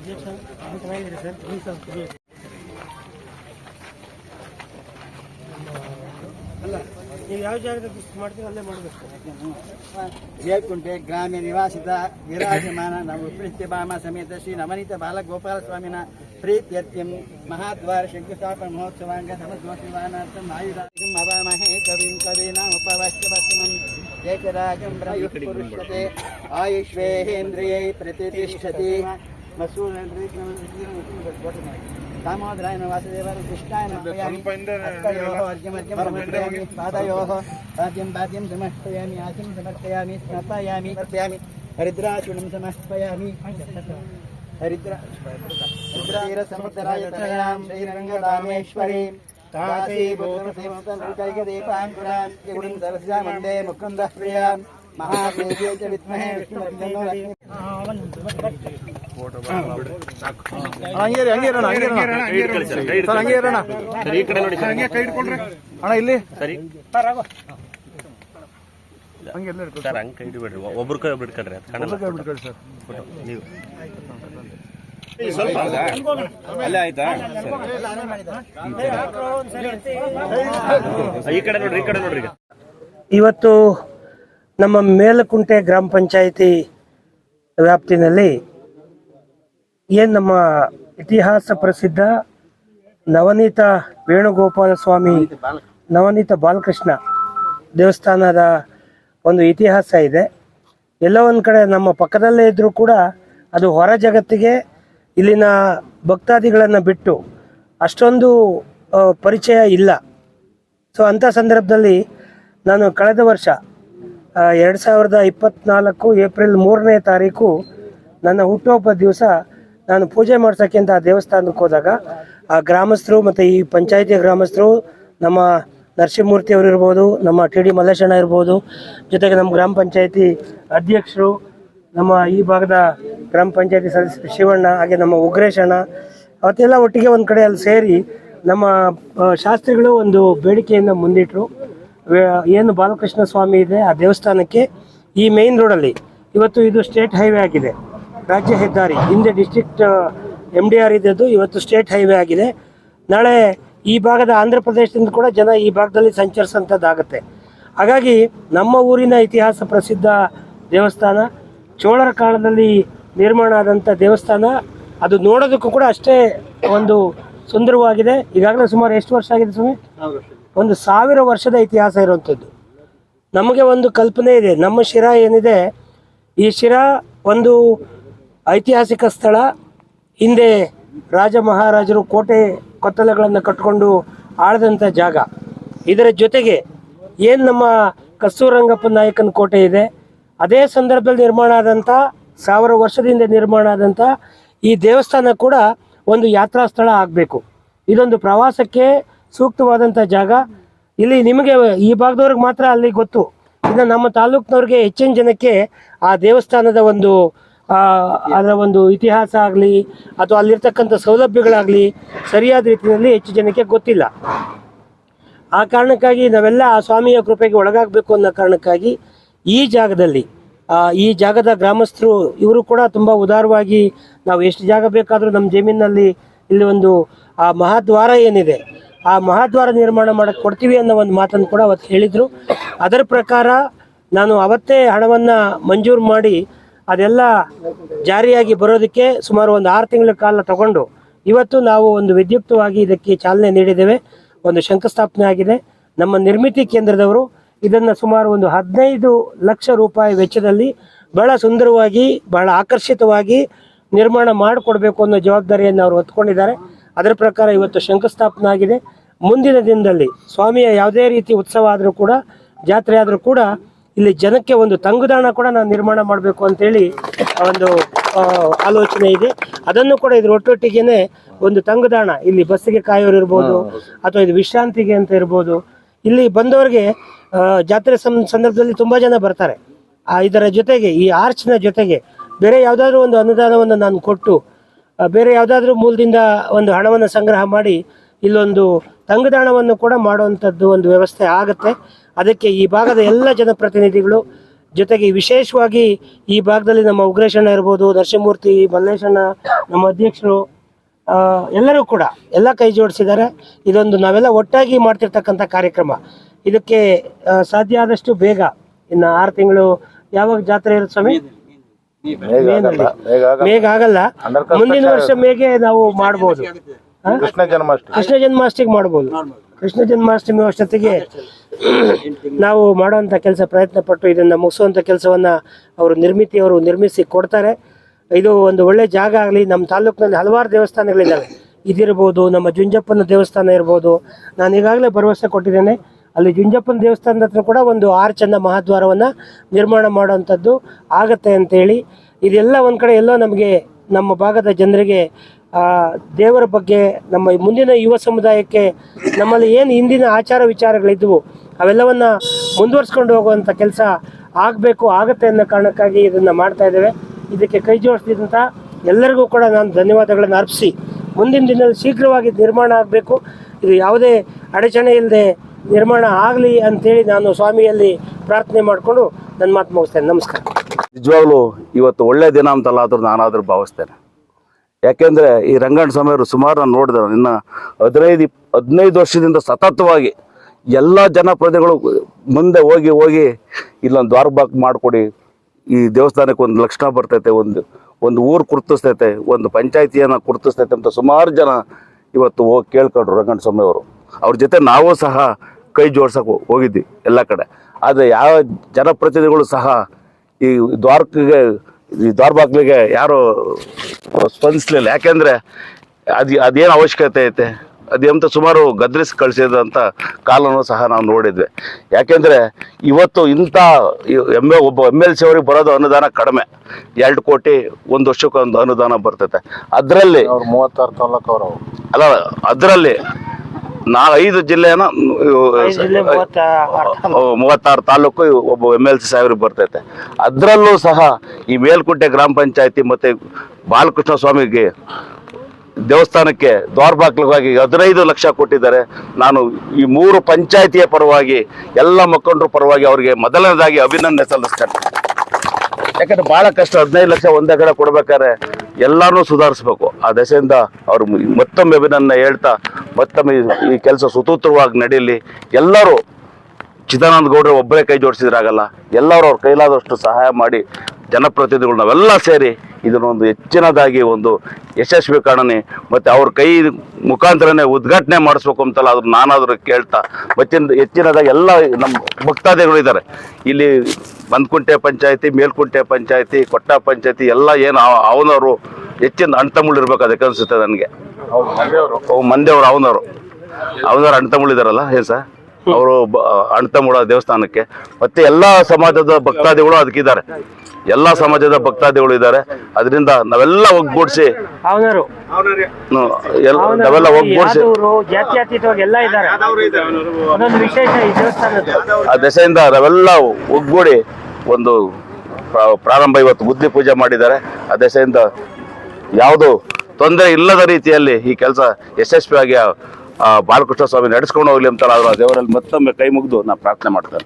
이제 참, 아무 생각이 들어서, 인성, 그게. ಯಾವ ಜಾಗದಾಗ ಇಷ್ಟು ಮಾಡ್ತೀವಿ ಅಲ್ಲೇ ಮಾಡಬೇಕು ಜೇಕುಂಟೆ ಗ್ರಾಮ್ಯ ನಿವಾಸಿತ ವಿರಾಜಮಾನ ನಮ್ಮ ಪ್ರೀತ್ಯ ಭಾಮ ಸಮೇತ ಶ್ರೀ ನವನೀತ ಬಾಲಗೋಪಾಲಸ್ವಾಮಿನ ಪ್ರೀತ್ಯರ್ಥ್ಯಂ ಮಹಾದ್ವಾರ ಶಂಕುಸ್ಥಾಪನ ಮಹೋತ್ಸವಾಂಗ ಸಮದ್ವಾಸಿವಾನಾರ್ಥಂ ಆಯುಧಾಂ ಅವಾಮಹೇ ಕವಿಂ ಕವೀನಾಂ ಉಪವಾಚ್ಯಪಶ್ಚಿಮಂ ಏಕರಾಜಂ ಬ್ರಹ್ಮಪುರುಷತೆ ಆಯುಷ್ವೇಂದ್ರಿಯೈ ಪ್ರತಿಷ್ಠತಿ ಮಸೂರೇಂದ್ರಿಯ కామోద్రాయ వాసుదేవారు కృష్ణాయ అర్ఘ్యమర్ఘ్యం పాదయో పాద్యం పాద్యం సమర్పయామి. ఆశం సమర్పయామి. స్మర్పయామి. సమర్పయామి. హరిద్రాచుడం సమర్పయామి. హరిద్ర హరిద్రీర సముద్రాయ త్రయాం శ్రీరంగరామేశ్వరీ ందే ముకుంద ప్రియాం. మహాదేవ్యే విద్మహే విష్ణు ಇವತ್ತು ನಮ್ಮ ಮೇಲಕುಂಟೆ ಗ್ರಾಮ ಪಂಚಾಯಿತಿ ವ್ಯಾಪ್ತಿನಲ್ಲಿ ಏನು ನಮ್ಮ ಇತಿಹಾಸ ಪ್ರಸಿದ್ಧ ನವನೀತ ವೇಣುಗೋಪಾಲ ಸ್ವಾಮಿ, ನವನೀತ ಬಾಲಕೃಷ್ಣ ದೇವಸ್ಥಾನದ ಒಂದು ಇತಿಹಾಸ ಇದೆ. ಎಲ್ಲ ಒಂದು ಕಡೆ ನಮ್ಮ ಪಕ್ಕದಲ್ಲೇ ಇದ್ದರೂ ಕೂಡ ಅದು ಹೊರ ಜಗತ್ತಿಗೆ ಇಲ್ಲಿನ ಭಕ್ತಾದಿಗಳನ್ನು ಬಿಟ್ಟು ಅಷ್ಟೊಂದು ಪರಿಚಯ ಇಲ್ಲ. ಸೊ ಅಂಥ ಸಂದರ್ಭದಲ್ಲಿ ನಾನು ಕಳೆದ ವರ್ಷ ಎರಡು ಸಾವಿರದ ಇಪ್ಪತ್ತ್ನಾಲ್ಕು ಏಪ್ರಿಲ್ ಮೂರನೇ ತಾರೀಕು ನನ್ನ ಹುಟ್ಟುಹಬ್ಬ ದಿವಸ ನಾನು ಪೂಜೆ ಮಾಡ್ಸೋಕ್ಕೆ ಅಂತ ಆ ದೇವಸ್ಥಾನಕ್ಕೆ ಹೋದಾಗ ಆ ಗ್ರಾಮಸ್ಥರು ಮತ್ತು ಈ ಪಂಚಾಯಿತಿ ಗ್ರಾಮಸ್ಥರು, ನಮ್ಮ ನರಸಿಂಹಮೂರ್ತಿ ಅವರು ಇರ್ಬೋದು, ನಮ್ಮ ಟಿ ಡಿ ಮಲ್ಲೇಶಣ್ಣ ಇರ್ಬೋದು, ಜೊತೆಗೆ ನಮ್ಮ ಗ್ರಾಮ ಪಂಚಾಯಿತಿ ಅಧ್ಯಕ್ಷರು, ನಮ್ಮ ಈ ಭಾಗದ ಗ್ರಾಮ ಪಂಚಾಯತಿ ಸದಸ್ಯ ಶಿವಣ್ಣ, ಹಾಗೆ ನಮ್ಮ ಉಗ್ರೇಶಣ್ಣ, ಅವತ್ತೆಲ್ಲ ಒಟ್ಟಿಗೆ ಒಂದು ಕಡೆ ಅಲ್ಲಿ ಸೇರಿ ನಮ್ಮ ಶಾಸ್ತ್ರಿಗಳು ಒಂದು ಬೇಡಿಕೆಯನ್ನು ಮುಂದಿಟ್ಟರು ಏನು ಬಾಲಕೃಷ್ಣ ಸ್ವಾಮಿ ಇದೆ ಆ ದೇವಸ್ಥಾನಕ್ಕೆ ಈ ಮೇನ್ ರೋಡಲ್ಲಿ ಇವತ್ತು ಇದು ಸ್ಟೇಟ್ ಹೈವೇ ಆಗಿದೆ. ರಾಜ್ಯ ಹೆದ್ದಾರಿ ಹಿಂದೆ ಡಿಸ್ಟ್ರಿಕ್ಟ್ ಎಂ ಡಿ ಆರ್ ಇದ್ದದ್ದು, ಇವತ್ತು ಸ್ಟೇಟ್ ಹೈವೇ ಆಗಿದೆ. ನಾಳೆ ಈ ಭಾಗದ ಆಂಧ್ರ ಪ್ರದೇಶದಿಂದ ಕೂಡ ಜನ ಈ ಭಾಗದಲ್ಲಿ ಸಂಚರಿಸೋಂಥದ್ದಾಗುತ್ತೆ ಹಾಗಾಗಿ ನಮ್ಮ ಊರಿನ ಇತಿಹಾಸ ಪ್ರಸಿದ್ಧ ದೇವಸ್ಥಾನ, ಚೋಳರ ಕಾಲದಲ್ಲಿ ನಿರ್ಮಾಣ ಆದಂಥ ದೇವಸ್ಥಾನ, ಅದು ನೋಡೋದಕ್ಕೂ ಕೂಡ ಅಷ್ಟೇ ಒಂದು ಸುಂದರವಾಗಿದೆ. ಈಗಾಗಲೇ ಸುಮಾರು ಎಷ್ಟು ವರ್ಷ ಆಗಿದೆ ಸ್ವಾಮಿ? ಒಂದು ಸಾವಿರ ವರ್ಷದ ಇತಿಹಾಸ ಇರುವಂಥದ್ದು ನಮಗೆ ಒಂದು ಕಲ್ಪನೆ ಇದೆ, ನಮ್ಮ ಶಿರಾ ಏನಿದೆ, ಈ ಶಿರಾ ಒಂದು ಐತಿಹಾಸಿಕ ಸ್ಥಳ. ಹಿಂದೆ ರಾಜ ಮಹಾರಾಜರು ಕೋಟೆ ಕೊತ್ತಲಗಳನ್ನು ಕಟ್ಟಿಕೊಂಡು ಆಳದಂಥ ಜಾಗ. ಇದರ ಜೊತೆಗೆ ಏನು ನಮ್ಮ ಕಸ್ತೂರಂಗಪ್ಪ ನಾಯಕನ ಕೋಟೆ ಇದೆ, ಅದೇ ಸಂದರ್ಭದಲ್ಲಿ ನಿರ್ಮಾಣ ಆದಂಥ ಸಾವಿರ ವರ್ಷದಿಂದ ನಿರ್ಮಾಣ ಆದಂಥ ಈ ದೇವಸ್ಥಾನ ಕೂಡ ಒಂದು ಯಾತ್ರಾ ಸ್ಥಳ ಆಗಬೇಕು. ಇದೊಂದು ಪ್ರವಾಸಕ್ಕೆ ಸೂಕ್ತವಾದಂಥ ಜಾಗ. ಇಲ್ಲಿ ನಿಮಗೆ ಈ ಭಾಗದವ್ರಿಗೆ ಮಾತ್ರ ಅಲ್ಲಿ ಗೊತ್ತು. ಇನ್ನು ನಮ್ಮ ತಾಲೂಕಿನವ್ರಿಗೆ ಹೆಚ್ಚಿನ ಜನಕ್ಕೆ ಆ ದೇವಸ್ಥಾನದ ಒಂದು ಅದರ ಒಂದು ಇತಿಹಾಸ ಆಗಲಿ ಅಥವಾ ಅಲ್ಲಿರ್ತಕ್ಕಂಥ ಸೌಲಭ್ಯಗಳಾಗಲಿ ಸರಿಯಾದ ರೀತಿಯಲ್ಲಿ ಹೆಚ್ಚು ಜನಕ್ಕೆ ಗೊತ್ತಿಲ್ಲ. ಆ ಕಾರಣಕ್ಕಾಗಿ ನಾವೆಲ್ಲ ಆ ಸ್ವಾಮಿಯ ಕೃಪೆಗೆ ಒಳಗಾಗಬೇಕು ಅನ್ನೋ ಕಾರಣಕ್ಕಾಗಿ ಈ ಜಾಗದಲ್ಲಿ ಈ ಜಾಗದ ಗ್ರಾಮಸ್ಥರು ಇವರು ಕೂಡ ತುಂಬ ಉದಾರವಾಗಿ ನಾವು ಎಷ್ಟು ಜಾಗ ಬೇಕಾದರೂ ನಮ್ಮ ಜಮೀನಿನಲ್ಲಿ ಇಲ್ಲಿ ಒಂದು, ಆ, ಮಹಾದ್ವಾರ ಏನಿದೆ, ಆ ಮಹಾದ್ವಾರ ನಿರ್ಮಾಣ ಮಾಡಕ್ಕೆ ಕೊಡ್ತೀವಿ ಅನ್ನೋ ಒಂದು ಮಾತನ್ನು ಕೂಡ ಅವತ್ತು ಹೇಳಿದರು. ಅದರ ಪ್ರಕಾರ ನಾನು ಅವತ್ತೇ ಹಣವನ್ನು ಮಂಜೂರು ಮಾಡಿ ಅದೆಲ್ಲ ಜಾರಿಯಾಗಿ ಬರೋದಕ್ಕೆ ಸುಮಾರು ಒಂದು ಆರು ತಿಂಗಳ ಕಾಲ ತಗೊಂಡು ಇವತ್ತು ನಾವು ಒಂದು ವಿದ್ಯುಕ್ತವಾಗಿ ಇದಕ್ಕೆ ಚಾಲನೆ ನೀಡಿದ್ದೇವೆ. ಒಂದು ಶಂಕುಸ್ಥಾಪನೆ ಆಗಿದೆ. ನಮ್ಮ ನಿರ್ಮಿತಿ ಕೇಂದ್ರದವರು ಇದನ್ನು ಸುಮಾರು ಒಂದು ಹದಿನೈದು ಲಕ್ಷ ರೂಪಾಯಿ ವೆಚ್ಚದಲ್ಲಿ ಬಹಳ ಸುಂದರವಾಗಿ, ಬಹಳ ಆಕರ್ಷಿತವಾಗಿ ನಿರ್ಮಾಣ ಮಾಡಿಕೊಡ್ಬೇಕು ಅನ್ನೋ ಜವಾಬ್ದಾರಿಯನ್ನು ಅವರು ಹೊತ್ಕೊಂಡಿದ್ದಾರೆ. ಅದರ ಪ್ರಕಾರ ಇವತ್ತು ಶಂಕುಸ್ಥಾಪನೆ ಆಗಿದೆ. ಮುಂದಿನ ದಿನದಲ್ಲಿ ಸ್ವಾಮಿಯ ಯಾವುದೇ ರೀತಿ ಉತ್ಸವ ಆದರೂ ಕೂಡ, ಜಾತ್ರೆ ಆದರೂ ಕೂಡ ಇಲ್ಲಿ ಜನಕ್ಕೆ ಒಂದು ತಂಗುದಾಣ ಕೂಡ ನಾನು ನಿರ್ಮಾಣ ಮಾಡಬೇಕು ಅಂತೇಳಿ ಒಂದು ಆಲೋಚನೆ ಇದೆ. ಅದನ್ನು ಕೂಡ ಇದ್ರ ಒಟ್ಟೊಟ್ಟಿಗೆನೆ ಒಂದು ತಂಗುದಾಣ ಇಲ್ಲಿ ಬಸ್ಸಿಗೆ ಕಾಯೋರು ಇರ್ಬೋದು ಅಥವಾ ಇದು ವಿಶ್ರಾಂತಿಗೆ ಅಂತ ಇರ್ಬೋದು. ಇಲ್ಲಿ ಬಂದವರಿಗೆ ಜಾತ್ರೆ ಸಂದರ್ಭದಲ್ಲಿ ತುಂಬಾ ಜನ ಬರ್ತಾರೆ. ಆ, ಇದರ ಜೊತೆಗೆ ಈ ಆರ್ಚ್ನ ಜೊತೆಗೆ ಬೇರೆ ಯಾವುದಾದ್ರೂ ಒಂದು ಅನುದಾನವನ್ನು ನಾನು ಕೊಟ್ಟು ಬೇರೆ ಯಾವುದಾದ್ರೂ ಮೂಲದಿಂದ ಒಂದು ಹಣವನ್ನು ಸಂಗ್ರಹ ಮಾಡಿ ಇಲ್ಲೊಂದು ತಂಗುದಾಣವನ್ನು ಕೂಡ ಮಾಡುವಂಥದ್ದು ಒಂದು ವ್ಯವಸ್ಥೆ ಆಗುತ್ತೆ. ಅದಕ್ಕೆ ಈ ಭಾಗದ ಎಲ್ಲ ಜನಪ್ರತಿನಿಧಿಗಳು ಜೊತೆಗೆ ವಿಶೇಷವಾಗಿ ಈ ಭಾಗದಲ್ಲಿ ನಮ್ಮ ಉಗ್ರೇಶಣ್ಣ ಇರ್ಬೋದು ನರಸಿಂಹಮೂರ್ತಿ ಮಲ್ಲೇಶಣ್ಣ ನಮ್ಮ ಅಧ್ಯಕ್ಷರು ಆ, ಎಲ್ಲರೂ ಕೂಡ ಎಲ್ಲ ಕೈ ಜೋಡಿಸಿದ್ದಾರೆ. ಇದೊಂದು ನಾವೆಲ್ಲ ಒಟ್ಟಾಗಿ ಮಾಡ್ತಿರ್ತಕ್ಕಂಥ ಕಾರ್ಯಕ್ರಮ. ಇದಕ್ಕೆ ಸಾಧ್ಯ ಆದಷ್ಟು ಬೇಗ ಇನ್ನು ಆರು ತಿಂಗಳು ಯಾವಾಗ ಜಾತ್ರೆ ಇರುತ್ತೆ ಸ್ವಾಮಿ? ಬೇಗ ಮೇಘ ಆಗಲ್ಲ. ಮುಂದಿನ ವರ್ಷ ಮೇಗೆ ನಾವು ಮಾಡ್ಬೋದು? ಕೃಷ್ಣ ಜನ್ಮಾಷ್ಟಮಿ. ಕೃಷ್ಣ ಜನ್ಮಾಷ್ಟಮಿಗೆ ಮಾಡ್ಬೋದು. ಕೃಷ್ಣ ಜನ್ಮಾಷ್ಟಮಿ ಅಷ್ಟೊತ್ತಿಗೆ ನಾವು ಮಾಡುವಂಥ ಕೆಲಸ ಪ್ರಯತ್ನ ಪಟ್ಟು ಇದನ್ನ ಮುಗಿಸುವಂಥ ಕೆಲಸವನ್ನ ಅವರು ನಿರ್ಮಿತಿ ಅವರು ನಿರ್ಮಿಸಿ ಕೊಡ್ತಾರೆ. ಇದು ಒಂದು ಒಳ್ಳೆ ಜಾಗ ಆಗಲಿ ನಮ್ಮ ತಾಲೂಕಿನಲ್ಲಿ ಹಲವಾರು ದೇವಸ್ಥಾನಗಳಿದ್ದಾವೆ. ಇದಿರ್ಬೋದು ನಮ್ಮ ಜುಂಜಪ್ಪನ ದೇವಸ್ಥಾನ ಇರ್ಬೋದು. ನಾನು ಈಗಾಗಲೇ ಭರವಸೆ ಕೊಟ್ಟಿದ್ದೇನೆ. ಅಲ್ಲಿ ಜುಂಜಪ್ಪನ ದೇವಸ್ಥಾನದ ಹತ್ರ ಕೂಡ ಒಂದು ಆರು ಚಂದ ಮಹಾದ್ವಾರವನ್ನು ನಿರ್ಮಾಣ ಮಾಡುವಂಥದ್ದು ಆಗತ್ತೆ ಅಂತೇಳಿ ಇದೆಲ್ಲ ಒಂದು ಕಡೆ ಎಲ್ಲೋ ನಮಗೆ ನಮ್ಮ ಭಾಗದ ಜನರಿಗೆ ದೇವರ ಬಗ್ಗೆ ನಮ್ಮ ಮುಂದಿನ ಯುವ ಸಮುದಾಯಕ್ಕೆ ನಮ್ಮಲ್ಲಿ ಏನು ಹಿಂದಿನ ಆಚಾರ ವಿಚಾರಗಳಿದ್ವು, ಅವೆಲ್ಲವನ್ನ ಮುಂದುವರ್ಸ್ಕೊಂಡು ಹೋಗುವಂಥ ಕೆಲಸ ಆಗಬೇಕು, ಆಗತ್ತೆ ಅನ್ನೋ ಕಾರಣಕ್ಕಾಗಿ ಇದನ್ನು ಮಾಡ್ತಾ ಇದ್ದೇವೆ. ಇದಕ್ಕೆ ಕೈ ಜೋಡಿಸಿದಂಥ ಎಲ್ಲರಿಗೂ ಕೂಡ ನಾನು ಧನ್ಯವಾದಗಳನ್ನು ಅರ್ಪಿಸಿ, ಮುಂದಿನ ದಿನದಲ್ಲಿ ಶೀಘ್ರವಾಗಿ ನಿರ್ಮಾಣ ಆಗಬೇಕು. ಇದು ಯಾವುದೇ ಅಡಚಣೆ ಇಲ್ಲದೆ ನಿರ್ಮಾಣ ಆಗಲಿ ಅಂತೇಳಿ ನಾನು ಸ್ವಾಮಿಯಲ್ಲಿ ಪ್ರಾರ್ಥನೆ ಮಾಡಿಕೊಂಡು ನನ್ನ ಮಾತು ಮುಗಿಸ್ತೇನೆ. ನಮಸ್ಕಾರ. ನಿಜವಾಗ್ಲೂ ಇವತ್ತು ಒಳ್ಳೆ ದಿನ ಅಂತಲ್ಲ ಆದ್ರೂ ನಾನಾದ್ರೂ ಭಾವಿಸ್ತೇನೆ. ಯಾಕೆಂದ್ರೆ ಈ ರಂಗಣ್ಣ ಸ್ವಾಮಿಯವರು ಸುಮಾರು ನಾನು ನೋಡಿದೆ ಇನ್ನು ಹದಿನೈದು ಹದಿನೈದು ವರ್ಷದಿಂದ ಸತತವಾಗಿ ಎಲ್ಲ ಜನಪ್ರತಿನಿಧಿಗಳು ಮುಂದೆ ಹೋಗಿ ಹೋಗಿ ಇಲ್ಲೊಂದು ದ್ವಾರಬಾಕ್ ಮಾಡಿಕೊಡಿ, ಈ ದೇವಸ್ಥಾನಕ್ಕೆ ಒಂದು ಲಕ್ಷಣ ಬರ್ತೈತೆ, ಒಂದು ಒಂದು ಊರು ಗುರ್ತಿಸ್ತೈತೆ, ಒಂದು ಪಂಚಾಯತಿಯನ್ನು ಗುರ್ತಿಸ್ತೈತೆ ಅಂತ ಸುಮಾರು ಜನ ಇವತ್ತು ಹೋಗಿ ಕೇಳ್ಕೊಂಡ್ರು ರಂಗಣ್ಣ ಸ್ವಾಮಿ ಅವರು. ಅವ್ರ ಜೊತೆ ನಾವು ಸಹ ಕೈ ಜೋಡ್ಸೋಕೆ ಹೋಗಿದ್ವಿ ಎಲ್ಲ ಕಡೆ. ಆದರೆ ಯಾವ ಜನಪ್ರತಿನಿಧಿಗಳು ಸಹ ಈ ದ್ವಾರಕ್ಕೆ ಈ ದ್ವಾರಬಾಗ್ಲಿಗೆ ಯಾರು ಸ್ಪಂದಿಸ್ಲಿಲ್ಲ. ಯಾಕೆಂದ್ರೆ ಅದು ಅದೇನು ಅವಶ್ಯಕತೆ ಐತೆ? ಅದೇಂತ ಸುಮಾರು ಗದ್ರಿಸಿ ಕಳಿಸಿದಂಥ ಕಾಲನೂ ಸಹ ನಾವು ನೋಡಿದ್ವಿ. ಯಾಕೆಂದರೆ ಇವತ್ತು ಇಂಥ ಎಂ ಎ ಒಬ್ಬ ಎಂ ಎಲ್ ಸಿ ಅವ್ರಿಗೆ ಬರೋದು ಅನುದಾನ ಕಡಿಮೆ. ಎರಡು ಕೋಟಿ ಒಂದು ವರ್ಷಕ್ಕೊಂದು ಅನುದಾನ ಬರ್ತೈತೆ. ಅದರಲ್ಲಿ ಅವ್ರು ಮೂವತ್ತಾರು ತಾಲೂಕು ಅವರು ಅಲ್ಲ ಅದರಲ್ಲಿ ನಾ ಐದು ಜಿಲ್ಲೆನ. ಮೂವತ್ತಾರು ತಾಲೂಕು ಒಬ್ಬ ಎಂ ಎಲ್ ಸಿ ಸಾಹೇಬ್ರಿಗೆ ಬರ್ತೈತೆ. ಅದರಲ್ಲೂ ಸಹ ಈ ಮೇಲ್ಕುಂಟೆ ಗ್ರಾಮ ಪಂಚಾಯತಿ ಮತ್ತೆ ಬಾಲಕೃಷ್ಣ ಸ್ವಾಮಿಗೆ ದೇವಸ್ಥಾನಕ್ಕೆ ದ್ವಾರಬಾಗ್ಲಿಗಾಗಿ ಹದಿನೈದು ಲಕ್ಷ ಕೊಟ್ಟಿದ್ದಾರೆ. ನಾನು ಈ ಮೂರು ಪಂಚಾಯತಿಯ ಪರವಾಗಿ ಎಲ್ಲ ಮುಖಂಡರ ಪರವಾಗಿ ಅವರಿಗೆ ಮೊದಲನೇದಾಗಿ ಅಭಿನಂದನೆ ಸಲ್ಲಿಸ್ತೇನೆ. ಯಾಕಂದ್ರೆ ಬಹಳ ಕಷ್ಟ ಹದಿನೈದು ಲಕ್ಷ ಒಂದೇ ಕಡೆ ಕೊಡ್ಬೇಕಾದ್ರೆ ಎಲ್ಲಾನು ಸುಧಾರಿಸ್ಬೇಕು. ಆ ದಶೆಯಿಂದ ಅವರು ಮತ್ತೊಮ್ಮೆ ಅಭಿನಂದನೆ ಹೇಳ್ತಾ ಮತ್ತೊಮ್ಮೆ ಈ- ಕೆಲಸ ಸುತೂತ್ರವಾಗಿ ನಡೀಲಿ ಎಲ್ಲರೂ ಚಿದಾನಂದ ಗೌಡ್ರು ಒಬ್ಬರೇ ಕೈ ಜೋಡಿಸಿದ್ರಾಗಲ್ಲ, ಎಲ್ಲರೂ ಅವ್ರ ಕೈಲಾದಷ್ಟು ಸಹಾಯ ಮಾಡಿ ಜನಪ್ರತಿನಿಧಿಗಳು ನಾವೆಲ್ಲ ಸೇರಿ ಇದನ್ನೊಂದು ಹೆಚ್ಚಿನದಾಗಿ ಒಂದು ಯಶಸ್ವಿ ಕಾಣನೆ. ಮತ್ತು ಅವ್ರ ಕೈ ಮುಖಾಂತರನೇ ಉದ್ಘಾಟನೆ ಮಾಡಿಸ್ಬೇಕು ಅಂತಲ್ಲ ಅದ್ರ ನಾನಾದರೂ ಕೇಳ್ತಾ, ಮತ್ತಿನ ಹೆಚ್ಚಿನದಾಗಿ ಎಲ್ಲ ನಮ್ಮ ಭಕ್ತಾದಿಗಳು ಇದ್ದಾರೆ ಇಲ್ಲಿ ಬಂದ್ಕುಂಟೆ ಪಂಚಾಯತಿ, ಮೇಲ್ಕುಂಟೆ ಪಂಚಾಯತಿ, ಕೊಟ್ಟ ಪಂಚಾಯತಿ, ಎಲ್ಲ ಏನು ಅವನವರು ಹೆಚ್ಚಿನ ಅಣ್ತಮುಳು ಇರ್ಬೇಕು ಅದಕ್ಕೆ ಅನ್ಸುತ್ತೆ ನನಗೆ. ಅವು ಮಂದೇವ್ರು ಅವನವರು. ಅವನವ್ರು ತಮ್ಮಳು ಇದಾರಲ್ಲ ಏನು ಸರ್? ಅವರು ಅಣ್ತಮುಳ ದೇವಸ್ಥಾನಕ್ಕೆ. ಮತ್ತೆ ಎಲ್ಲಾ ಸಮಾಜದ ಭಕ್ತಾದಿಗಳು ಅದಕ್ಕಿದ್ದಾರೆ. ಎಲ್ಲಾ ಸಮಾಜದ ಭಕ್ತಾದಿಗಳು ಇದ್ದಾರೆ. ಅದರಿಂದ ನಾವೆಲ್ಲ ಒಗ್ಗೂಡಿಸಿ ನಾವೆಲ್ಲ ಒಗ್ಗೂಡಿಸಿ ಯಾದವರು ಜಾತ್ಯತೀತವಾಗಿ ಎಲ್ಲ ಇದ್ದಾರೆ. ಅದೊಂದು ವಿಶೇಷ ಈ ದೇವಸ್ಥಾನದ್ದು. ಆ ದೆಸೆಯಿಂದ ನಾವೆಲ್ಲ ಒಗ್ಗೂಡಿ ಒಂದು ಪ್ರಾರಂಭ ಇವತ್ತು ಬುದ್ಧಿ ಪೂಜೆ ಮಾಡಿದ್ದಾರೆ. ಆ ದೆಸೆಯಿಂದ ಯಾವುದು ತೊಂದರೆ ಇಲ್ಲದ ರೀತಿಯಲ್ಲಿ ಈ ಕೆಲಸ ಯಶಸ್ವಿಯಾಗಿ ಬಾಲಕೃಷ್ಣ ಸ್ವಾಮಿ ನಡೆಸ್ಕೊಂಡು ಹೋಗ್ಲಿ ಅಂತ ದೇವರಲ್ಲಿ ಮತ್ತೊಮ್ಮೆ ಕೈ ಮುಗಿದು ನಾನು ಪ್ರಾರ್ಥನೆ ಮಾಡ್ತೇನೆ.